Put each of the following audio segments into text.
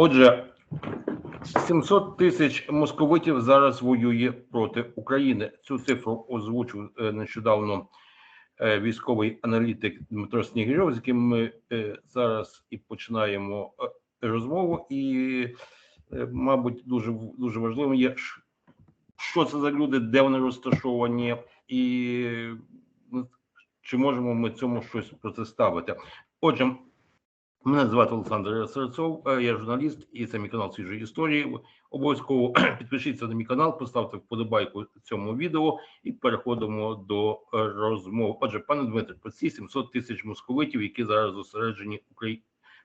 Отже, 700 тисяч московитів зараз воює проти України. Цю цифру озвучив е, нещодавно е, військовий аналітик Дмитро Снігирьов, з яким ми е, зараз і починаємо розмову. І, мабуть, дуже дуже важливим є, що це за люди, де вони розташовані, і ну, чи можемо ми цьому щось протиставити. Отже, Мене звати Олександр Серцов, е, я журналіст, і це мій канал свіжої історії. Обов'язково підпишіться на мій канал, поставте вподобайку цьому відео і переходимо до розмов. Отже, пане Дмитре, про ці 700 тисяч московитів, які зараз зосереджені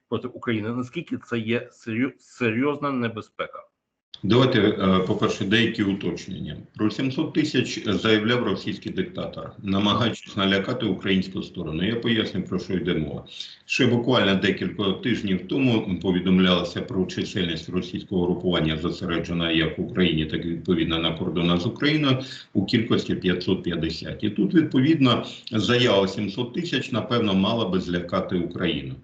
проти України. Наскільки це є серйо- серйозна небезпека? Давайте, е, по-перше, деякі уточнення. Про 700 тисяч заявляв російський диктатор, намагаючись налякати українську сторону. Я поясню, про що йде мова. Ще буквально декілька тижнів тому повідомлялося про чисельність російського групування, зосереджена як в Україні, так і відповідно на кордонах з Україною у кількості 550. І тут, відповідно, заява 700 тисяч, напевно, мала би злякати Україну.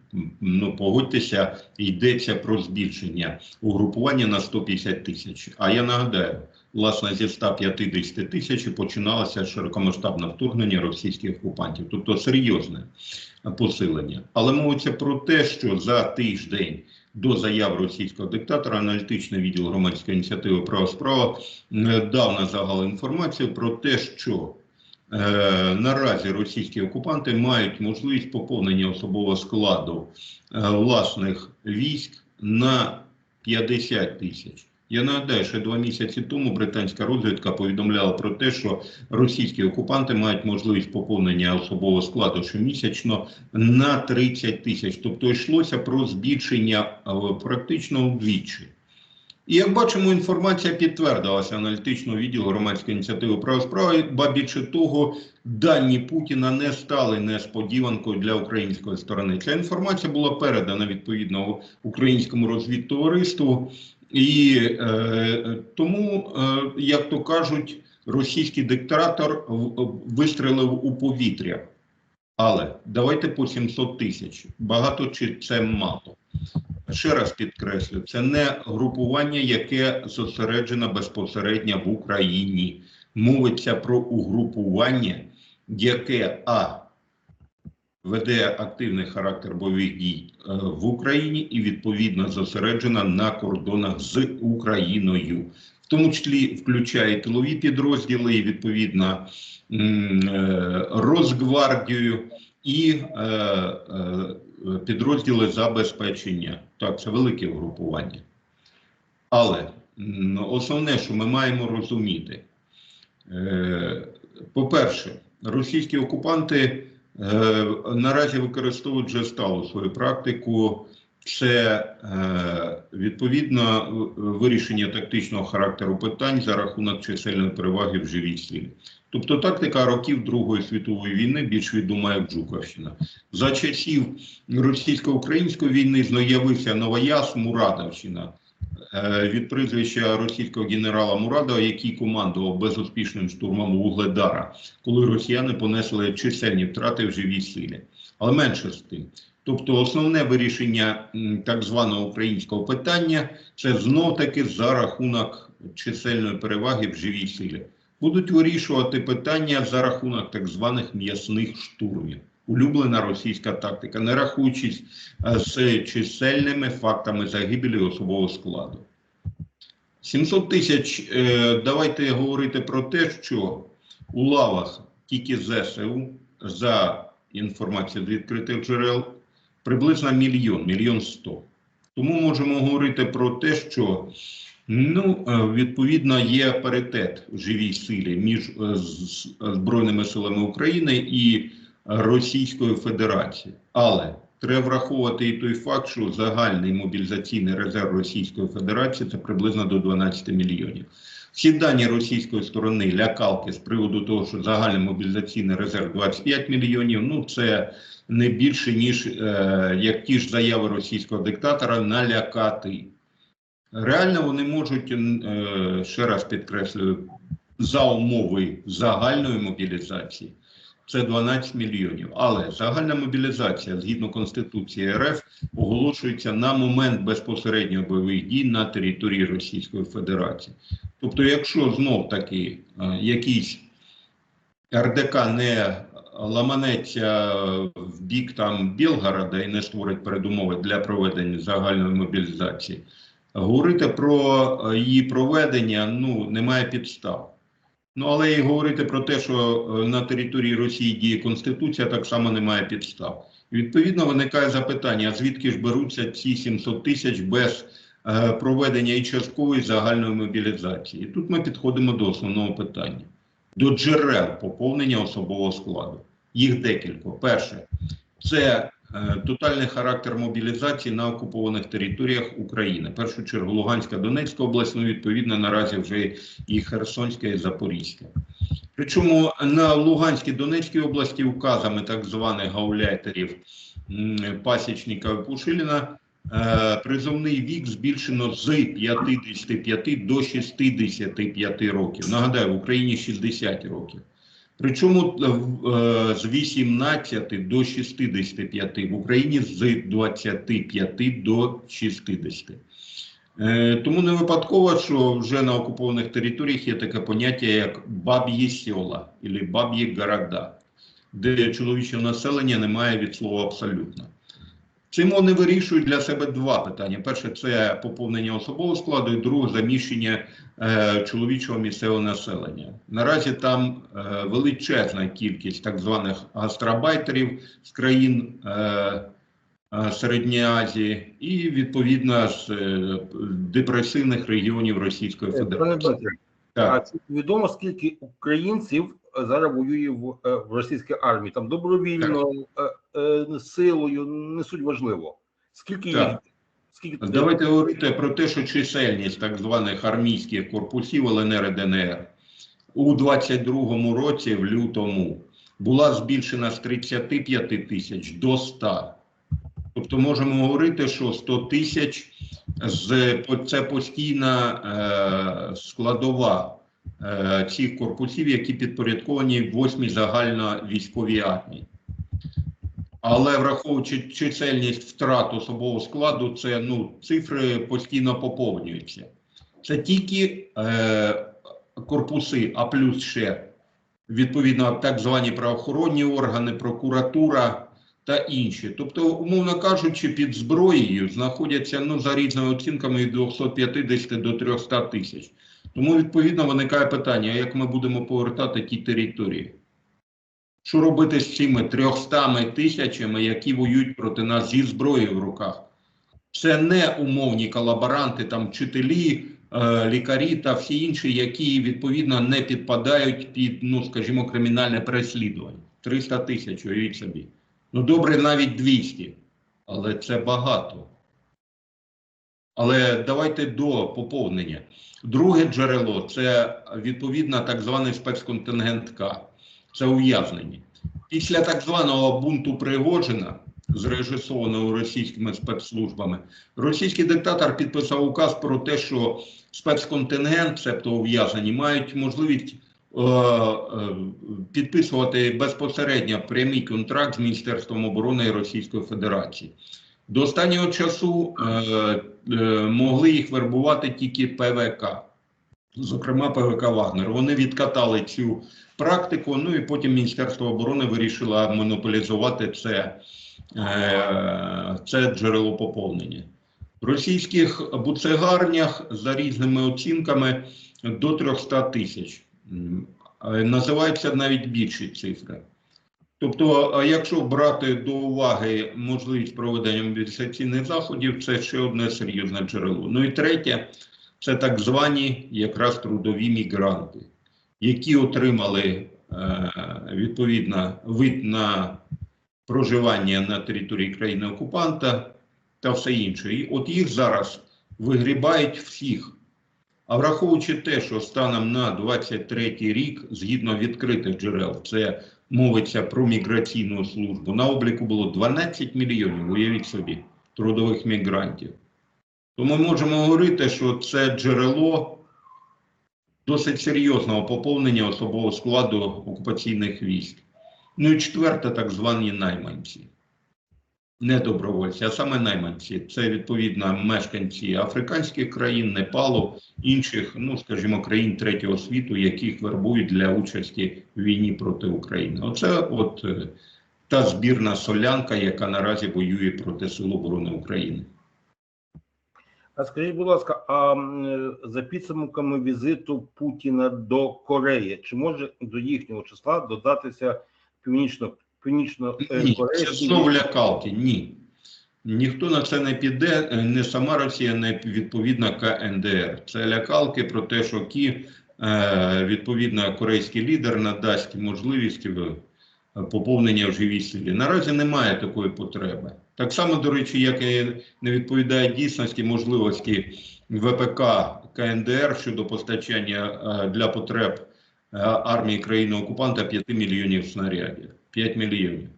Ну, погодьтеся, йдеться про збільшення угрупування на 150 тисяч. А я нагадаю, власне, зі 150 тисяч починалося широкомасштабне вторгнення російських окупантів, тобто серйозне посилення. Але мовиться про те, що за тиждень до заяв російського диктатора аналітичний відділ громадської ініціативи «Права справа» дав на загал інформацію про те, що наразі російські окупанти мають можливість поповнення особового складу е, власних військ на 50 тисяч. Я нагадаю, що два місяці тому британська розвідка повідомляла про те, що російські окупанти мають можливість поповнення особового складу щомісячно на 30 тисяч. Тобто йшлося про збільшення е, практично вдвічі. І як бачимо, інформація підтвердилася аналітичного відділу громадської ініціативи права справи, ба більше того, дані Путіна не стали несподіванкою для української сторони. Ця інформація була передана відповідно українському розвідтовариству, і е, тому, е, як то кажуть, російський диктатор вистрелив у повітря. Але давайте по 700 тисяч. Багато чи це мало? Ще раз підкреслю, це не групування, яке зосереджено безпосередньо в Україні. Мовиться про угрупування, яке а веде активний характер бойових дій е, в Україні і відповідно зосереджено на кордонах з Україною, в тому числі включає тилові підрозділи і відповідно е, Росгвардію і е, підрозділи забезпечення. Так, це велике угрупування. Але основне, що ми маємо розуміти, е, по-перше, російські окупанти е, наразі використовують вже сталу свою практику. Це е, відповідно вирішення тактичного характеру питань за рахунок чисельної переваги в живій силі. Тобто тактика років Другої світової війни більш відома як Жуковщина. За часів російсько-української війни з'явився Новояз Мурадовщина е, від прізвища російського генерала Мурадова, який командував безуспішним штурмом Вугледара, коли росіяни понесли чисельні втрати в живій силі. Але менше з тим. Тобто, основне вирішення так званого українського питання це знов таки за рахунок чисельної переваги в живій силі. Будуть вирішувати питання за рахунок так званих м'ясних штурмів. Улюблена російська тактика, не рахуючись е, з чисельними фактами загибелі особового складу. 700 тисяч. е, Давайте говорити про те, що у лавах тільки ЗСУ за інформацією з відкритих джерел приблизно мільйон, мільйон сто. Тому можемо говорити про те, що ну, е, відповідно є паритет в живій силі між е, Збройними силами України і Російською Федерацією. Але треба враховувати і той факт, що загальний мобілізаційний резерв Російської Федерації це приблизно до 12 мільйонів. Всі дані російської сторони лякалки з приводу того, що загальний мобілізаційний резерв 25 мільйонів. Ну це не більше ніж е, як ті ж заяви російського диктатора налякати. Реально вони можуть е, ще раз підкреслюю за умови загальної мобілізації це 12 мільйонів. Але загальна мобілізація згідно Конституції РФ оголошується на момент безпосередньо бойових дій на території Російської Федерації. Тобто, якщо знов таки е, якийсь РДК не ламанеться в бік там Білгорода і не створить передумови для проведення загальної мобілізації, говорити про е, її проведення ну немає підстав. Ну але і говорити про те, що е, на території Росії діє Конституція, так само немає підстав. Відповідно, виникає запитання: звідки ж беруться ці 700 тисяч без е, проведення і часткової загальної мобілізації? Тут ми підходимо до основного питання: до джерел поповнення особового складу. Їх декілька. Перше, це тотальний характер мобілізації на окупованих територіях України. В першу чергу Луганська, Донецька область, ну відповідно наразі вже і Херсонська, і Запорізька. Причому на Луганській Донецькій області указами так званих гауляйтерів Пасічника і Пушиліна е, призовний вік збільшено з 55 до 65 років. Нагадаю, в Україні 60 років. Причому е, з 18 до 65, в Україні з 25 до 60. Е, Тому не випадково, що вже на окупованих територіях є таке поняття, як баб'ї села або баб'ї города, де чоловічого населення немає від слова абсолютно. Цим вони вирішують для себе два питання: перше це поповнення особового складу, і друге заміщення е, чоловічого місцевого населення. Наразі там е, величезна кількість так званих гастробайтерів з країн. Е, е, Середньої Азії і відповідно з е, депресивних регіонів Російської Е, Федерації. Дмитре, а Так, чи відомо скільки українців зараз воює в, е, в російській армії? Там добровільно е, е, силою не суть важливо. Скільки Так. їх? Скільки давайте говорити про те, що чисельність так званих армійських корпусів ЛНР і ДНР у 22-му році, в лютому, була збільшена з 35 тисяч до 100. Тобто можемо говорити, що 100 тисяч це постійна складова цих корпусів, які підпорядковані 8-й загальновійськовій армії. Але враховуючи чисельність втрат особового складу, це ну цифри постійно поповнюються. Це тільки е, корпуси, а плюс ще відповідно так звані правоохоронні органи, прокуратура та інші. Тобто, умовно кажучи, під зброєю знаходяться ну за різними оцінками від 250 до 300 тисяч. Тому відповідно виникає питання: як ми будемо повертати ті території? Що робити з цими 300 тисячами, які воюють проти нас зі зброєю в руках? Це не умовні колаборанти, там вчителі, е, лікарі та всі інші, які відповідно не підпадають під, ну скажімо, кримінальне переслідування. 300 тисяч, уявіть собі. Ну добре, навіть 200, але це багато. Але давайте до поповнення. Друге джерело це відповідно так званий спецконтингент К. Це ув'язнені. Після так званого бунту Пригожина, зрежисованого російськими спецслужбами, російський диктатор підписав указ про те, що спецконтингент, себто ув'язнені, мають можливість е, е, підписувати безпосередньо прямий контракт з Міністерством оборони Російської Федерації. До останнього часу е, е, могли їх вербувати тільки ПВК, зокрема ПВК Вагнер. Вони відкатали цю практику. Ну і потім Міністерство оборони вирішило монополізувати це, е, це джерело поповнення. В російських буцегарнях за різними оцінками до 300 тисяч. Е, Називаються навіть більші цифри. Тобто, якщо брати до уваги можливість проведення мобілізаційних заходів, це ще одне серйозне джерело. Ну і третє, це так звані якраз трудові мігранти, які отримали е, відповідно вид на проживання на території країни окупанта та все інше. І от їх зараз вигрібають всіх. А враховуючи те, що станом на 23 рік, згідно відкритих джерел, це мовиться про міграційну службу, на обліку було 12 мільйонів, уявіть собі, трудових мігрантів. То ми можемо говорити, що це джерело досить серйозного поповнення особового складу окупаційних військ. Ну і четверте, так звані найманці. Не добровольці, а саме найманці. Це відповідно мешканці африканських країн, Непалу, інших, ну скажімо, країн третього світу, яких вербують для участі в війні проти України. Оце от е, та збірна солянка, яка наразі воює проти Сил оборони України. А скажіть, будь ласка, а е, за підсумками візиту Путіна до Кореї, чи може до їхнього числа додатися північно північно е, це корейський лякалки. Ні. Ніхто на це не піде, е, не сама Росія, не відповідна КНДР. Це лякалки про те, що Кі, е, відповідно, корейський лідер надасть можливість е, поповнення в живій силі. Наразі немає такої потреби. Так само, до речі, як і не відповідає дійсності можливості ВПК КНДР щодо постачання е, для потреб е, армії країни-окупанта 5 мільйонів снарядів. 5 мільйонів.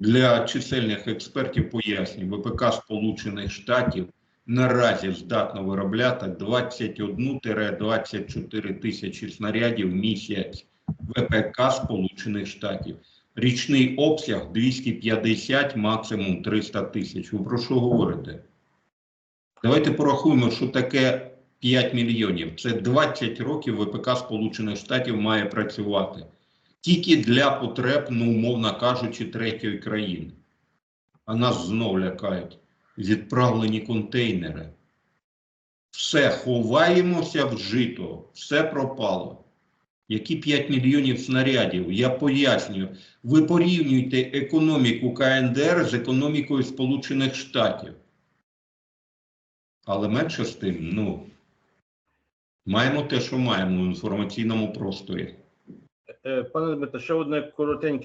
Для чисельних експертів пояснюю, ВПК Сполучених Штатів наразі здатно виробляти 21-24 тисячі снарядів місяць. ВПК Сполучених Штатів. Річний обсяг 250, максимум 300 тисяч. Ви про що говорите? Давайте порахуємо, що таке 5 мільйонів. Це 20 років ВПК Сполучених Штатів має працювати тільки для потреб, ну, умовно кажучи, третьої країни. А нас знов лякають відправлені контейнери. Все, ховаємося в жито, все пропало. Які 5 мільйонів снарядів? Я пояснюю. Ви порівнюєте економіку КНДР з економікою Сполучених Штатів. Але менше з тим, ну, маємо те, що маємо в інформаційному просторі. Е, Пане Дмитро, ще одне коротеньке